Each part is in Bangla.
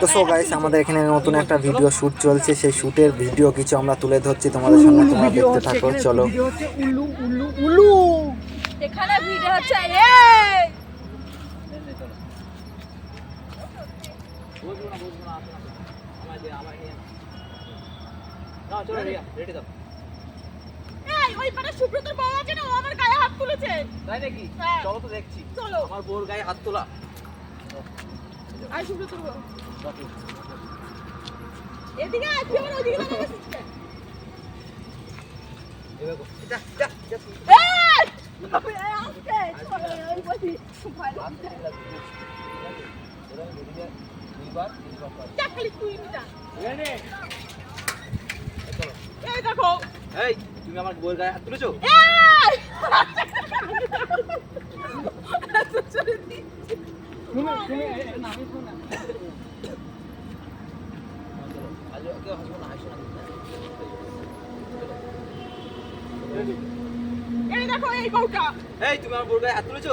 তো সো গাইস আমাদের এখানে নতুন একটা ভিডিও শুট চলছে। সেই শুটের ভিডিও কিছু আমরা তুলে ধরছি তোমাদের সামনে। তোমরা দেখতে থাকো চলো। এখানে ভিডিও হচ্ছে এই এই ওই পারে সুব্রতর বউ আছে না ও আমার গায়ে হাত তুলেছে। তাই নাকি? হ্যাঁ। চলো তো দেখছি। চলো। আমার বোর গায়ে হাত তোলা। আই সুব্রতর বউ। এদিকে আয় আমার ওদিকে দাঁড়িয়ে আছিস কেন? এই! এই, আস্তে, চলো, এই বসি। ভয় লাগছে। যা, এই দেখো এই বউটা এই তুমি আমার বোর হাত তুলেছো?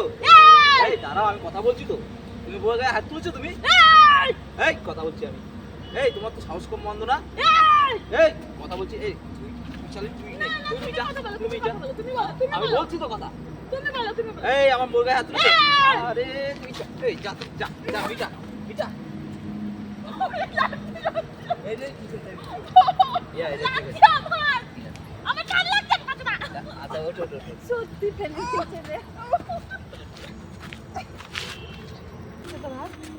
এই! দাঁড়াও আমি কথা বলছি তো। তুমি বোর গায়ে হাত তুলেছো তুমি? এই! কথা বলছি আমি। এই তোমার তো সাহস কম বন্ধ না? এই! কথা বলছি এই তুই তুই চালি তুই তুমি যা তুমি যা আমি বলছি তো কথা। এই আমার বোর গায়ে হাত তুলেছো। আরে তুই যা এই যা যা যে সত্যি ফেলে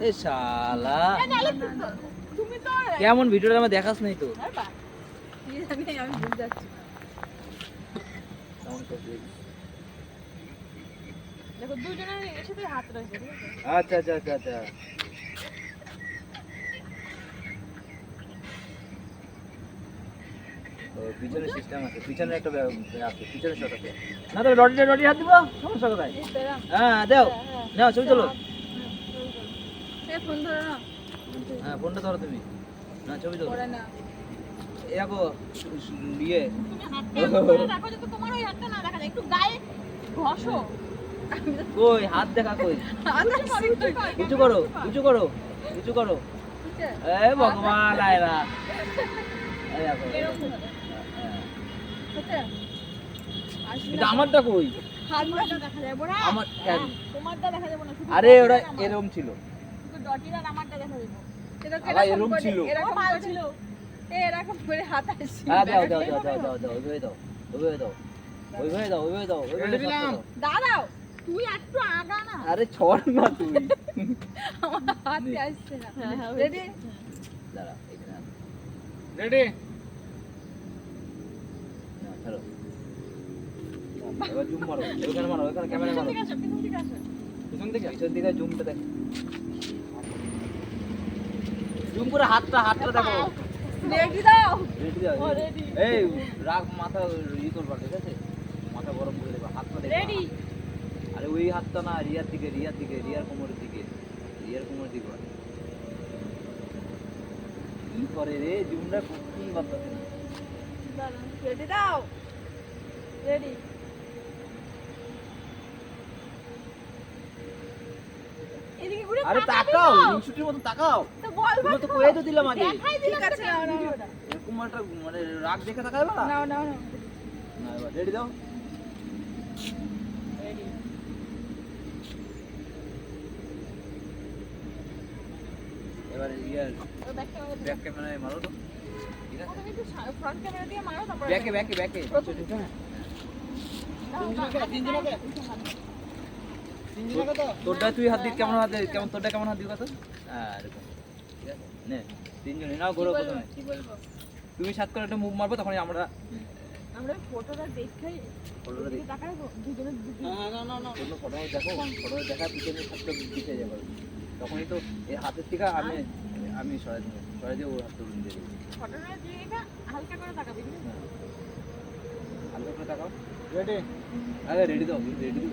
এ শালা। কেমন ভিডিওটা আমার দেখাস নাই তো। দেখো দুজনের একসাথে হাত রয়েছে আচ্ছা আচ্ছা আচ্ছা আচ্ছা। পিছনে সিস্টেম আছে। পিছনে একটা আছে পিছনে শট আছে। না তো রডি রডি হাত দিব? সমস্যা কোথায়। হ্যাঁ দাও। হ্যাঁ, হ্যাঁ। নাও ছবি তোলো। ফোন ধরো না। হ্যাঁ ফোনটা ধরো তুমি। না ছবি তোলো। ইয়ে। তোমার ওই হাতটা না দেখা যায়। একটু গায়ে ঘষো। কই হাত দেখা কই? উঁচু করো উঁচু করো উঁচু করো। এ ভগবান আয়রা। দেখো এরকম হবে। হ্যাঁ। হচ্ছে? আসলে এটা আমারটা কই? হ্যাঁ, তোমারটা দেখা যাবে না, শুধু আরে ওরা ছিল। এরম ছিল। এরকম করে- এই এরকম করে হাত আসছে। হ্যাঁ দাও দাও দাও দাও দাও দাও ওইভাবে দাও ওইভাবে দাও ওইভাবে দাও ওইভাবে দাও ওইভাবে দাও দাঁড়াও তুই একটু আগা না। আরে ছড় না তুই। আমার হাতে আসছে না। রেডি দাঁড়া রেডি না, ছাড়ো। আরে ওই হাতটা না রিয়ার দিকে রিয়ার দিকে রিয়ার কোমরের দিকে রিয়ার কোমরের দিকে কি করে রে জুমটা কি বাতাস দাও রেডি এদিকে ঘুরে আরে তাকাও। ইনস্টিটিউটের মতো তাকাও। তো বল তো কয়ে তো দিলাম আগে। দেখাই দিলাম আছে এরকম একটা মানে রাগ দেখে তাকাবে না নাও নাও নাও। না এবার রেডি দাও। রেডি এবার ইয়ার ও ব্যাক ক্যামেরা ক্যামেরায় মারো তো। ঠিক আছে? তুমি একটু ফ্রন্ট ক্যামেরা দিয়ে মারো তারপর ব্যাকে ব্যাকে ব্যাকে প্রথম- তোরটা তুই হাত দিস কেমন হাত কেমন তোরটা কেমন হাত দিস কত হ্যাঁ এরকম। ঠিক আছে। নে তিনজনে নাও ঘোরো প্রথমে। কি বলব? তুমি সাত করে একটা মুভ মারবো তখন আমরা আমরা ফটোটা দেখাই ফটোটা দেখি। তাকাই দুজনে অন্য ফটো দেখো ফটো দেখা পিছনে দিতে যাবে। তখনই তো এই হাতের থেকে আমি আমি সরাই দেবো সরাই দিয়ে ওর হাতটা দিয়ে দেবো। ফটোটা দিয়ে এটা হালকা করে তাকাবি হালকা করে তাকাও। রেডি আরে রেডি দাও রেডি দাও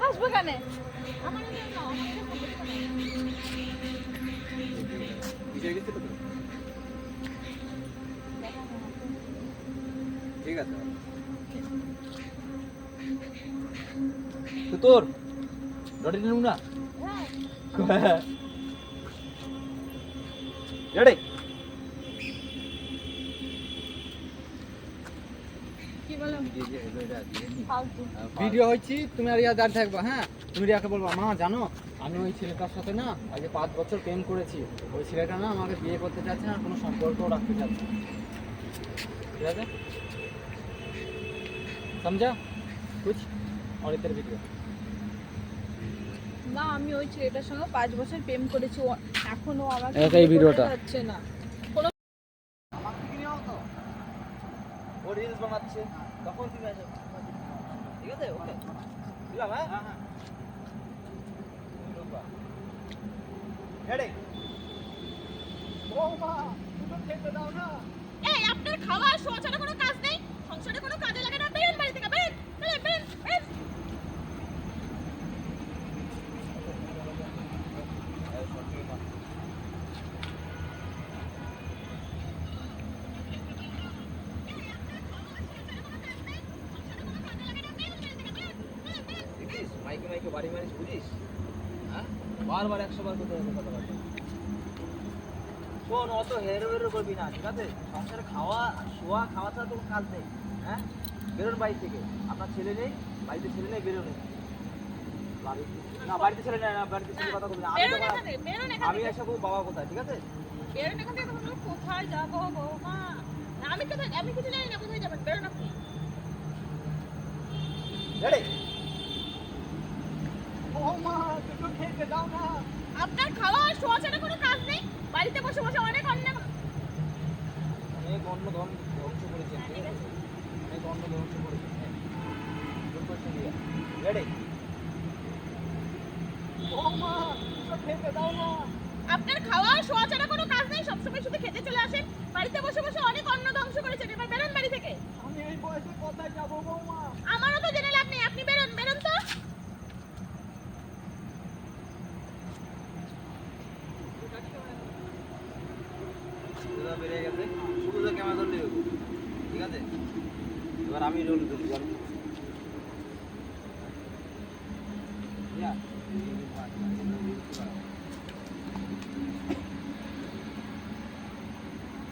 হাসবি কেন আমার। ঠিক আছে তো তোর রডি নেব না? হ্যাঁ। রেডি কি বলো ফালতু ভিডিও হয়েছি তুমি আর ইয়া দাঁড় থাকব হ্যাঁ? তুমি রিয়াকে বলব মা জানো আমি ওই ছেলেটার সাথে না আগে পাঁচ বছর প্রেম করেছি। ওই ছেলেটা না আমাকে বিয়ে করতে চাচ্ছে না কোনো সম্পর্কও রাখতে চাচ্ছে ঠিক আছে? সমঝা বুঝ অরিতের ভিডিও না আমি ওই ছেলেটার সঙ্গে পাঁচ বছর প্রেম করেছি এখনও আমার এই ভিডিওটা। হচ্ছে না। বানাচ্ছে তখন তুমি আসো। ঠিক আছে? ওকে। দিলাম হ্যাঁ? হ্যাঁ রেডি এই আপনার খাওয়া শোয়া ছাড়া কোনো কাজ নেই? সংসারে কোনো কাজে লাগে না বেরেন বাড়ি থেকে বেরেন বেরেন বেরেন বেরেন দেখিস মাইকে মাইকে বাড়ি মারিস বুঝিস? হ্যাঁ? বারবার একশো বার করতে কথা বলতে শোন অত হেরো হেরো করবি না ঠিক আছে? সংসারে খাওয়া শোয়া খাওয়া ছাড়া তো কাজ নেই হ্যাঁ? বেরোন বাড়ি থেকে। আপনার ছেলে নেই বাড়িতে ছেলে নেই বেরোন না বাড়িতে ছেলে নেই না বাড়িতে ছেলে কথা বলবি না। আমি আমি থেকে। বাবা কোথায় ঠিক আছে? বেরোন এখান থেকে কোথায় যাব বৌমা? আমি কোথায় আমি কিছু জানি না কোথায় যাবেন? বেরোন আপনি আপনার খাওয়া আর শোয়া ছাড়া কোনো কাজ নেই? বাড়িতে বসে বসে অনেক অন্য অনেক অন্য ধ্বংস করেছেন অনেক অন্য ধ্বংস করেছেন রেডি আপনার খাওয়া শোয়া ছাড়া কোনো কাজ নেই? সবসময় শুধু খেতে চলে আসেন। বাড়িতে বসে বসে অনেক অন্ন ধ্বংস করেছেন এবার বেরোন বাড়ি থেকে। আমি এই বয়সে কোথায় যাব বৌমা? আমারও তো জেনে লাভ নেই আপনি বেরোন বেরোন তো বেড়ে গেছে। শুধু ক্যামেরা ধরলে ঠিক আছে? এবার আমি রোল করি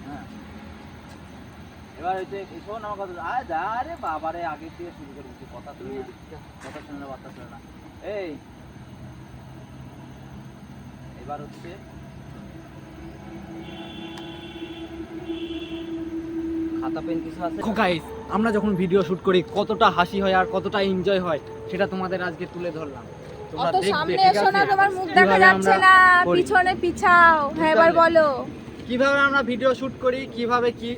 হ্যাঁ। এবার হচ্ছে শোন আমার কথা আরে যা রে বাবারে আগে দিয়ে শুরু করে দিচ্ছি, কথা তুমি কথা শুনে না, বার্তা শুনে না। এই। এবার হচ্ছে খাতা পেন কিছু আছে? গাইস আমরা যখন ভিডিও শুট করি কতটা হাসি হয় আর কতটা এনজয় হয় সেটা তোমাদের আজকে তুলে ধরলাম। তোমরা অত দেখবে, সামনে এসো না তোমার মুখ দেখা কীভাবে যাচ্ছে না পিছনে পিছাও হ্যাঁ এবার বলো। কীভাবে আমরা ভিডিও শুট করি কীভাবে কি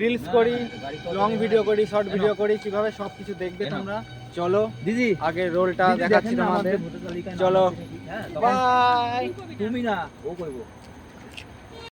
রিলস করি লং ভিডিও করি শর্ট ভিডিও করি কীভাবে সবকিছু দেখবে তোমরা? চলো দিদি আগে রোলটা দেখাচ্ছি তোমাদের। চলো। নাকি? হ্যাঁ, বাই তুমি না ও করব।